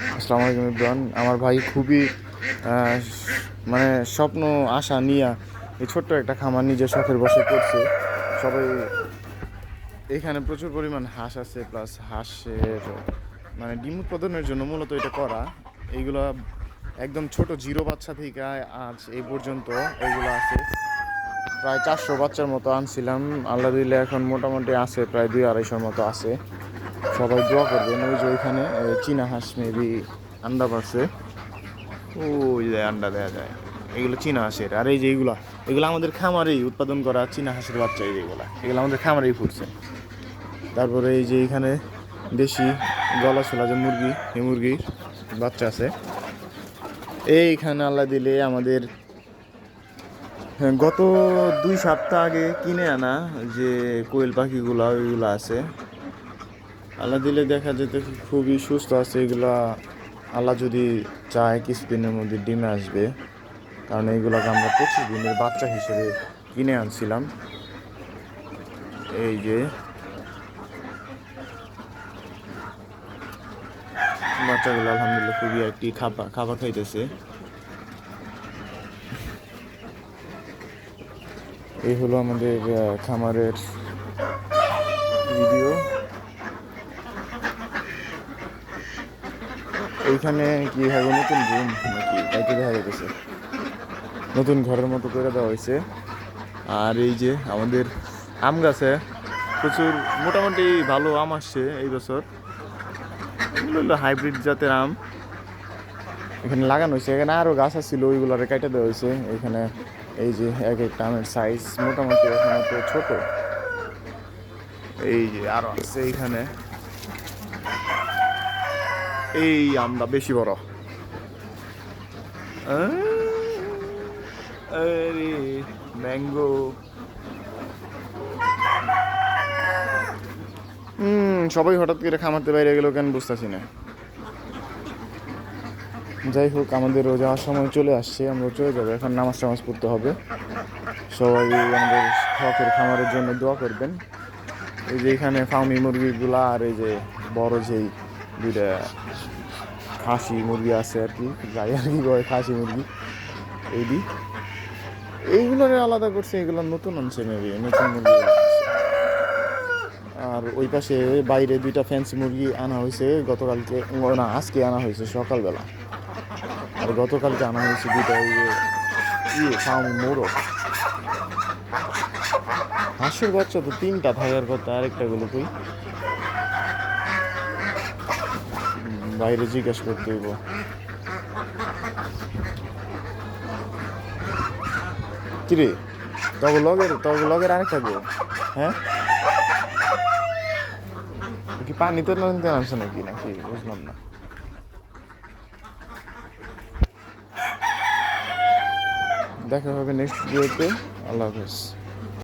আসসালামু আলাইকুম ইব্রান। আমার ভাই খুবই মানে স্বপ্ন, আশা, নিয়ে এই ছোট্ট একটা খামার নিজের শখের বসে করছে। সবাই এখানে প্রচুর পরিমাণ হাঁস আছে প্লাস হাঁসের মানে ডিম উৎপাদনের জন্য মূলত এটা করা। এইগুলো একদম ছোট জিরো বাচ্চা থেকে আজ এই পর্যন্ত এইগুলো আছে। প্রায় চারশো বাচ্চার মতো আনছিলাম। আল্লাহ দিলে এখন মোটামুটি আছে, প্রায় দুই আড়াইশোর মতো আছে। সবাই দোয়া করবেন। ওই যে ওইখানে চীনা হাঁস মেবি আন্ডা পারছে ওই যে আন্ডা দেওয়া যায়। এগুলো চীনা হাঁসের। আর এই যে এইগুলো এগুলো আমাদের খামারেই উৎপাদন করা চীনা হাঁসের বাচ্চা এই যেগুলো এগুলো। আমাদের খামারেই ফুটছে। তারপরে এই যে এইখানে দেশি গলা ছোলা যে মুরগি এই মুরগির বাচ্চা আছে। এইখানে আল্লাহ দিলে আমাদের হ্যাঁ, গত দুই সপ্তাহ আগে কিনে আনা যে কোয়েল পাখিগুলো ওইগুলো আছে। আল্লাহ দিলে দেখা যেতে খুবই সুস্থ আছে, এগুলা আল্লাহ যদি চায় কিছুদিনের মধ্যে ডিমে আসবে, কারণ এইগুলোকে আমরা পঁচিশ দিনের বাচ্চা হিসেবে কিনে আনছিলাম। এই যে বাচ্চাগুলো আলহামদুলিল্লাহ খুবই একটি খাবার খাবার খাইতেছে। এই হলো আমাদের খামারের এইখানে কি হবে? নতুন রুম নাকি? তাইতে দেখা যাচ্ছে নতুন ঘরের মতো করে দেওয়া হয়েছে আর এই যে আমাদের আম গাছে প্রচুর মোটামুটি ভালো আম আসছে এই বছর। হাইব্রিড জাতের আম। এখানে লাগানো হয়েছে এখানে আরও গাছ ছিল ওইগুলোরে কেটে দেওয়া হয়েছে এখানে এই যে এক একটা আমের সাইজ মোটামুটি এখানে তো ছোট। এই যে আরও আছে এইখানে। এই আমটা বেশি বড়। আরে ম্যাঙ্গো হুম, সবাই হঠাৎ করে খামাতে বাইরে গেল কেন বুঝতেছি না। যাই হোক, আমাদের যাওয়ার সময় চলে আসছে, আমরা চলে যাব। এখন নামাজ টামাজ পড়তে হবে। সবাই আমাদের শখের খামারের জন্য দোয়া করবেন। এই যে এখানে ফার্মি মুরগিগুলা আর এই যে বড় যেই দুইটা খাসি মুরগি আছে আর কি যাই আর কি, কয় খাসি মুরগি। এইদি এইগুলোরে আলাদা করছে, এগুলো নতুন আনছে মেবি নতুন মুরগি আর ওই পাশে বাইরে দুইটা ফ্যান্সি মুরগি আনা হয়েছে, গতকালকে, না, আজকে আনা হয়েছে, সকালবেলা। আর গতকালকে আনা হয়েছে দুইটা ওই ইয়ে ফার্মি মোরগ। হাঁসের বাচ্চা তো তিনটা থাকার কথা আরেকটা গুলো কই। বাইরে জিজ্ঞেস করতে হইব। কিরে? তবে লগের তবে লগের আরেকটা গো। হ্যাঁ? কি পানি তো নিতে নামছে নাকি? নাকি বুঝলাম না। দেখা হবে নেক্সট ভিডিওতে আল্লাহ হাফেজ।